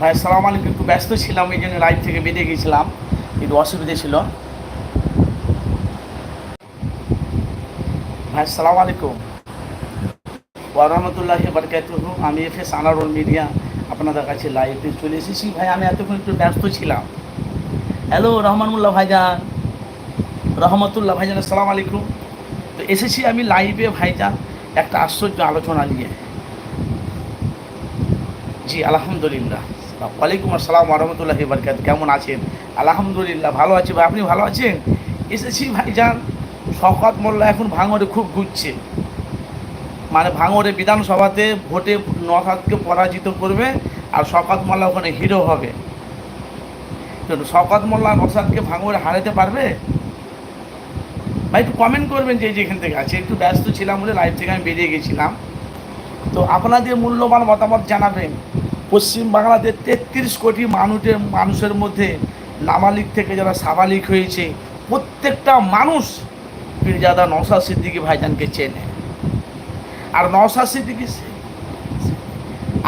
ভাই সালাম আলাইকুম। একটু ব্যস্ত ছিলাম, এই জন্য লাইভ থেকে বেরিয়ে গেছিলাম। একটু অসুবিধে ছিল। ভাই সালাম আলাইকুম। ওয়ারহমতুল্লাহ বরকাত আমি এফ এস আনারুল মিডিয়া আপনাদের কাছে লাইভে চলে এসেছি। ভাই, আমি এতক্ষণ একটু ব্যস্ত ছিলাম। হ্যালো রহমানুল্লাহ ভাইজান। রহমতুল্লাহ ভাইজান, আসসালামু আলাইকুম। তো এসেছি আমি লাইভে ভাইজান, একটা আশ্চর্য আলোচনা নিয়ে। জি, আলহামদুলিল্লাহ। ওয়ালাইকুম আসসালাম রহমতুল্লাহ বরকাত কেমন আছেন? আলহামদুলিল্লাহ, ভালো আছি ভাই। আপনি ভালো আছেন? এসেছি ভাইজান, শওকত মোল্লা এখন ভাঙড়ে খুব ঘুরছে। মানে ভাঙরে বিধানসভাতে ভোটে নসাদকে পরাজিত করবে আর শওকত মোল্লা ওখানে হিরো হবে। তো শওকত মোল্লা নসাদকে ভাঙরে হারাতে পারবে? ভাই, একটু কমেন্ট করবেন যে যেখান থেকে আছে। একটু ব্যস্ত ছিলাম বলে লাইভ থেকে আমি বেরিয়ে গেছিলাম। তো আপনাদের মূল্যবান মতামত জানাবেন। পশ্চিম বাংলাতে তেত্রিশ কোটি মানুষের মানুষের মধ্যে নাবালিক থেকে যারা সাবালিক হয়েছে, প্রত্যেকটা মানুষ পীরজাদা নওশাদ সিদ্দিকী ভাইজানকে চেনে। আর নওশাদ সিদ্দিকী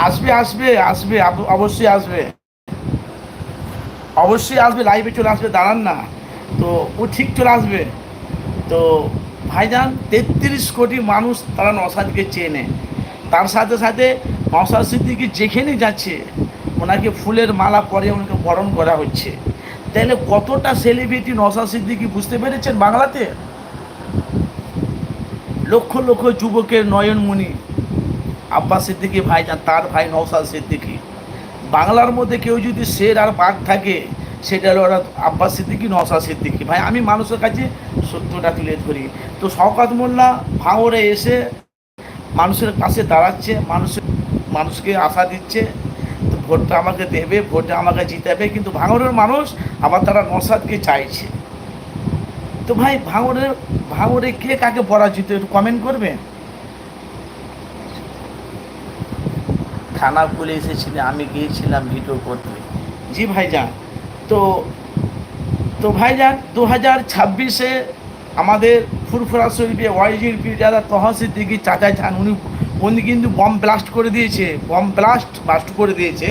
আসবে আসবে আসবে অবশ্যই আসবে। অবশ্যই আসবে লাইভে চলে আসবে, দাঁড়ান না। তো ও ঠিক চলে আসবে। তো ভাইজান, তেত্রিশ কোটি মানুষ তারা নসাদকে চেনে। তার সাথে সাথে নসাদ সিদ্দিকি যেখানে যাচ্ছে, ওনাকে ফুলের মালা পরে ওনাকে বরণ করা হচ্ছে। তাহলে কতটা সেলিব্রিটি নসাদ সিদ্দিকি বুঝতে পেরেছেন বাংলাতে? লক্ষ লক্ষ যুবকের নয়নমণি আব্বাস সিদ্দিকি ভাইজান তার ভাই নওসাদ সিদ্দিকি। বাংলার মধ্যে কেউ যদি শের আর বাঘ থাকে সেটা হলো ওরা আব্বাস সিদ্দিকি নওসাদ সিদ্দিকি। ভাই, আমি মানুষের কাছে সত্যটা তুলে ধরি। তো শওকাত মোল্লা ভাঙরে এসে মানুষের পাশে দাঁড়াচ্ছে, মানুষের মানুষকে আশা দিচ্ছে ভোটটা আমাকে দেবে ভোটটা আমাকে জিতাবে কিন্তু ভাঙড়ের মানুষ আবার তারা নসাদকে চাইছে। তো ভাই ভাঙড়ের ভাঙড়ে কে কাকে পরাজিত একটু কমেন্ট করবে থানা খুলে এসেছিলেন আমি গিয়েছিলাম ভিডিও করতে। জি ভাইজান তো তো ভাইজান দু হাজার ছাব্বিশে আমাদের ফুরফুরা শরীফে ওয়াইজির পিজাদা তহসির দিকে চাচা যান উনি উনি কিন্তু বম ব্লাস্ট করে দিয়েছে, বম ব্লাস্ট ব্লাস্ট করে দিয়েছে,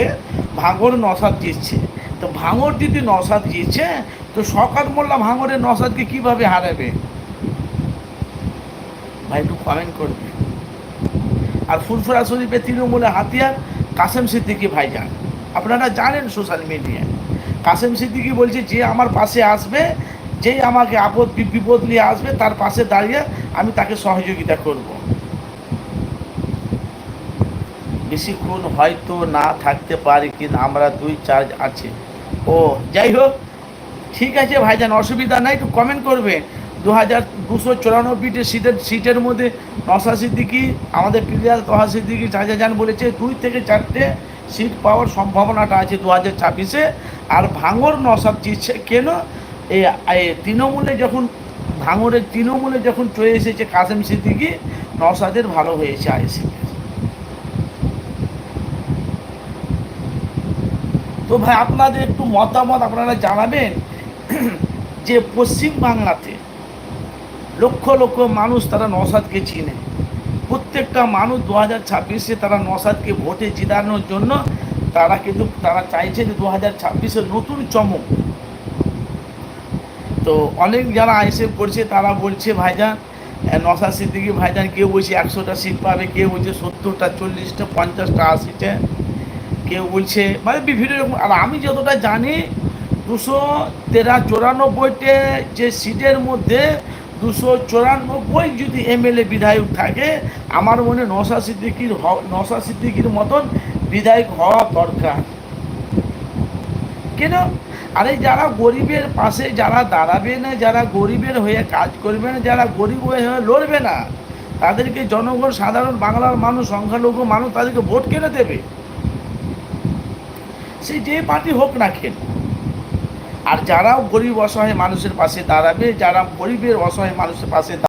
ভাঙর নসাদ জিতছে। তো ভাঙর যদি নসাদ জিতছে, তো শকাত মোল্লা ভাঙরের নসাদকে কীভাবে হারাবে? ভাই একটু কমেন্ট করবে। আর ফুরফুরা শরীফে তৃণমূলের হাতিয়ার কাসেম সিদ্দিকি ভাই যান আপনারা জানেন সোশ্যাল মিডিয়ায় কাসেম সিদ্দিকি বলছে, যে আমার পাশে আসবে, যেই আমাকে আপদ বিপদ নিয়ে আসবে, তার পাশে দাঁড়িয়ে আমি তাকে সহযোগিতা করব। বেশিক্ষণ হয়তো না থাকতে পারি কিন্তু আমরা দুই চার্জ আছে। ও, যাই হোক, ঠিক আছে ভাইজান, অসুবিধা নাই, একটু কমেন্ট করবে দু হাজার দুশো চুরানব্বইটি সিটের সিটের মধ্যে নশা সিদ্দিকি, আমাদের প্রিয়াল তহা সিদ্দিকি চাচা বলেছে, দুই থেকে চারটে সিট পাওয়ার সম্ভাবনাটা আছে দু হাজার ছাব্বিশে। আর ভাঙর নসাদ জিতছে কেন? এই তৃণমূলে যখন, ভাঙরের তৃণমূলে যখন চলে এসেছে কাসেম সিদ্দিকি নসাদের ভালো হয়েছে আইসি তো ভাই, আপনাদের একটু মতামত আপনারা জানাবেন যে পশ্চিম বাংলাতে লক্ষ লক্ষ মানুষ তারা নসাদকে চিনে। প্রত্যেকটা মানুষ দু হাজার ছাব্বিশে তারা নসাদকে ভোটে জিতানোর জন্য তারা কিন্তু, তারা চাইছে যে দু হাজার ছাব্বিশে নতুন চমক। তো অনেক যারা আইসেফ করছে, তারা বলছে, ভাইজান নসাদ সিদ্দিকি ভাইজান, কেউ বলছে একশোটা সিট পাবে, কেউ বলছে সত্তরটা, চল্লিশটা, পঞ্চাশটা আশিটা কেউ বলছে মানে বিভিন্ন রকম আর আমি যতটা জানি, দুশো তেরা চুরানব্বইটে যে সিটের মধ্যে দুশো চুরানব্বই যদি এমএলএ বিধায়ক থাকে, আমার মনে নশা সিদ্দিকির নশা সিদ্দিকির মতন বিধায়ক হওয়া দরকার। কেন? আরে যারা গরিবের পাশে, যারা দাঁড়াবে না, যারা গরিবের হয়ে কাজ করবে না, যারা গরিব হয়ে লড়বে না, তাদেরকে জনগণ, সাধারণ বাংলার মানুষ, সংখ্যালঘু মানুষ তাদেরকে ভোট কেনে দেবে? সে যে পার্টি হোক না কেন, আর যারা গরিব অসহায় মানুষের পাশে দাঁড়াবে, যারা গরিবের অসহায় মানুষের পাশে